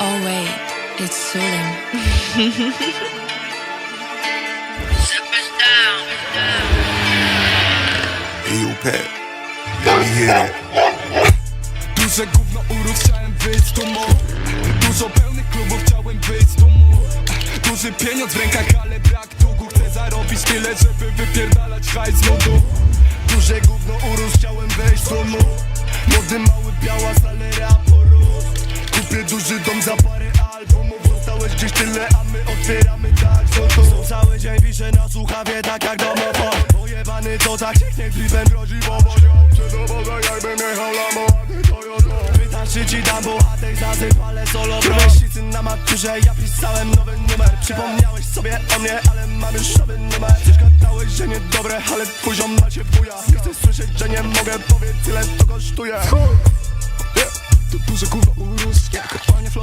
Oh wait, it's Sulim. EUP. Let me hear it. Duże gówno urósł, chciałem być z tłumu Dużo pełnych klubów, chciałem być z tłumu Duży pieniądz w rękach, ale brak długu. Chcę zarobić tyle, żeby wypierdalać hajs z ludu. Duże gówno urósł, chciałem wejść w tłumu Młody, mały, biała, ale rap Kupię duży dom za parę albumów. Zostałeś gdzieś tyle, a my otwieramy tak co tu Cały dzień piszę na słuchawie, tak jak domofon Pojebany to tak cieknie, flipem grozi powodzią Przedowodzę jakbym jechał Lamborghini Toyota. Pytasz czy ci dam, bo tej zasypale solo bro? Syn na maturze, ja pisałem nowy numer. Przypomniałeś sobie o mnie, ale mam już nowy numer. Też gadałeś, że niedobre, ale twój ziom ma cię buja. Nie chcę słyszeć, że nie mogę, powiedz ile to kosztuje.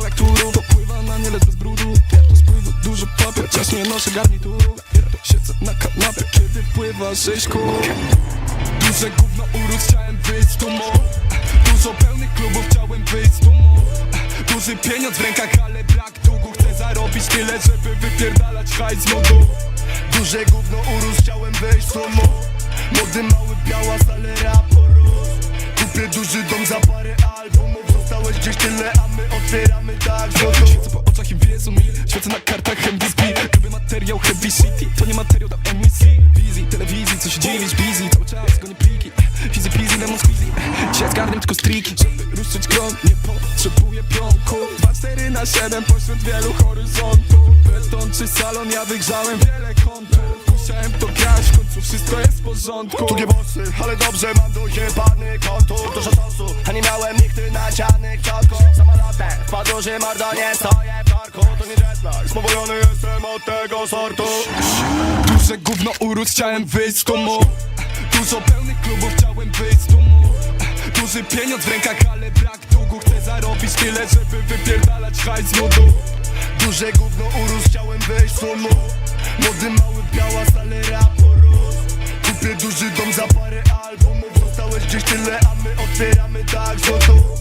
Jak turu To pływa na nie, lecz bez brudu. To spływa duży papier Czas nie noszę garnituru. To siedzę na kanapie Kiedy pływa sześć kół Duże gówno urósł Chciałem być z tłumu Dużo pełnych klubów Chciałem być z tłumu Duży pieniądz w rękach, ale brak długu. Chcę zarobić tyle, żeby wypierdalać hajs z ludu Duże gówno urósł, chciałem wejść w tłumu Młody, mały, biała, ale rap Kupię duży dom za parę albumów. Zostałeś gdzieś tyle, a my otwieramy tak Świecę po oczach i wiedzą mi Świecę na kartach MVSB Gruby materiał Heavy City To nie materiał do emisji. Wizji, telewizji, co się dziwisz Busy, cały czas gonię pliki Easy peasy, lemon squeezy Dzisiaj zgarniam tylko striki Żeby ruszyć grom. Nie potrzebuję pionku. 2-4 na 7 pośród wielu horyzontów. Beton czy salon, ja wygrzałem wiele kątów. Musiałem to grać, w końcu wszystko jest w porządku. Długie włosy, ale dobrze mam dojebany kontur. Dużo sosu, a nie miałem nigdy nacianych ciotków W podróży mordo nie stoję w korku. To nie jetlag, spowolony jestem od tego sortu. Duże gówno urósł, chciałem wyjść z tłumu Dużo pełnych klubów, chciałem być z tłumu Duży pieniądz w rękach, ale brak długu. Chcę zarobić tyle, żeby wypierdalać hajs z ludu Duże gówno urósł, chciałem wejść w tłumu Młody, mały, biała, ale rap urósł Kupię duży dom za parę albumów. Zostałeś gdzieś tyle, a my otwieramy tak znowu